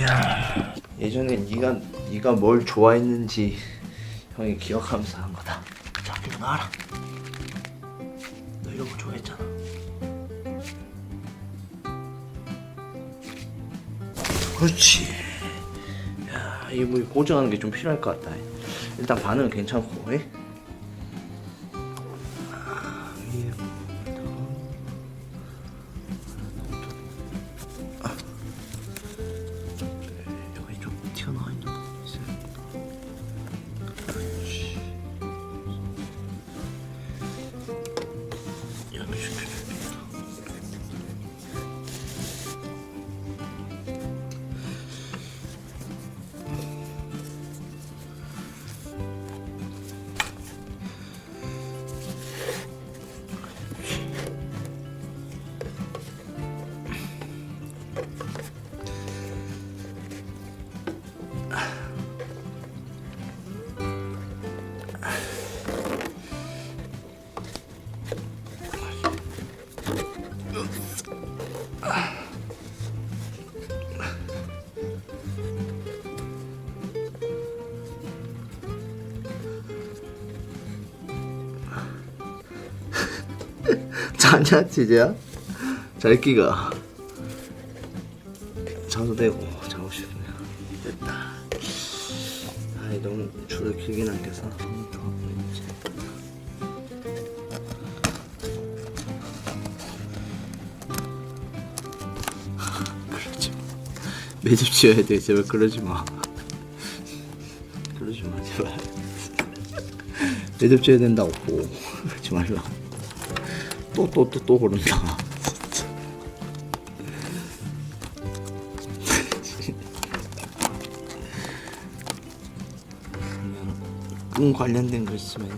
야 예전에 네가 네가 뭘 좋아했는지 형이 기억하면서 한 거다. 자, 이거 나와라. 너 이런 거 좋아했잖아. 그렇지. 야, 이뭐 고정하는 게 좀 필요할 것 같다. 일단 반응은 괜찮고, 에? 아, 위 자냐 지재야? 잘 끼가. 자도 되고 자고 싶네요 됐다. 아이 너무 줄을 길게 남겨서. 좋아 보이지 매집 지어야 돼 제발. 그러지 마. 그러지 마 제발. 매집 지어야 된다고. 그러지 말라 또 또 또 또 그런다. 끈 관련된 거 있으면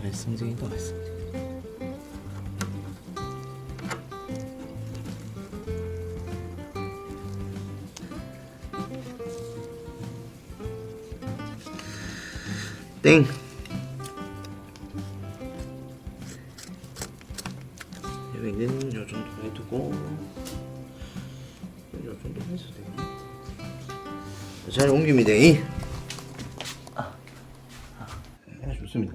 말씀드리도 말씀드려. 땡. 잘 옮깁니다. 이. 아, 아, 네, 좋습니다.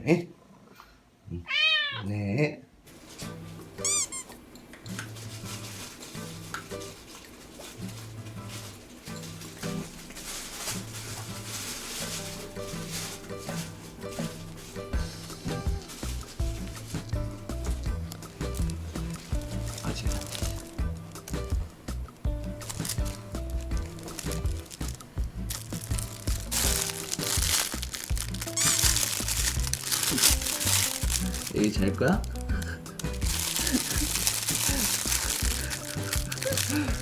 여기 잘 거야?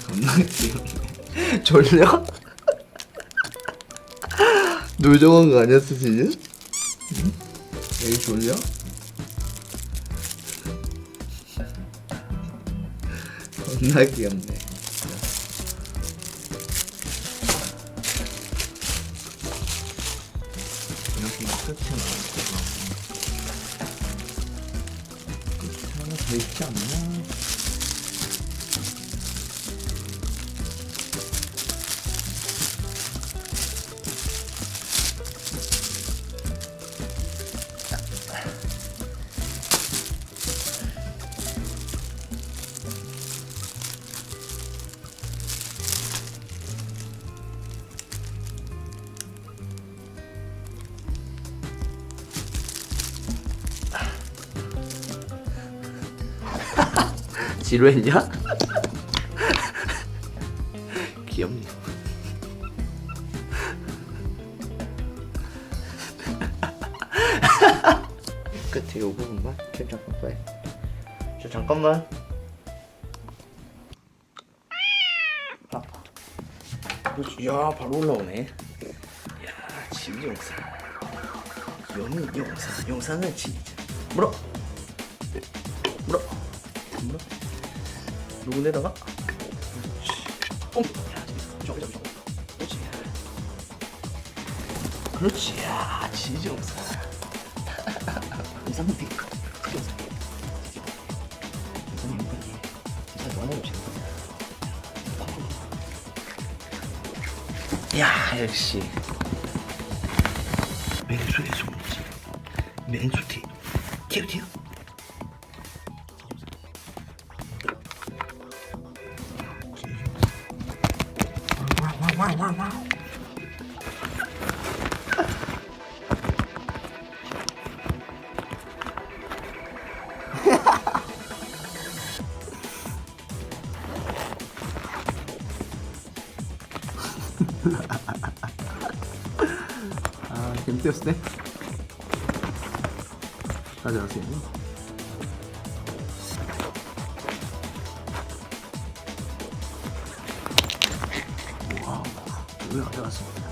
겁나. 졸려? 놀정한 거 아니었어 지금? 응? 여기 졸려? 겁나 귀엽네. 더 있지 않나? 지루했냐? 귀엽네. 끝에 요 부분만 살짝 바꿔요. 저 잠깐만. 그렇지. 야 바로 올라오네. 야. 영은 영사. 영사는 진짜. 물어. 그렇지. 어. 그렇지. 그렇지. 야 비. 진정사. 이상한 비. 진짜 너무 재밌다. 야 역시 손모지 맹수티 튀어 튀어 아 재밌었을 때 가져가세요 와우 왜 가져갔습니다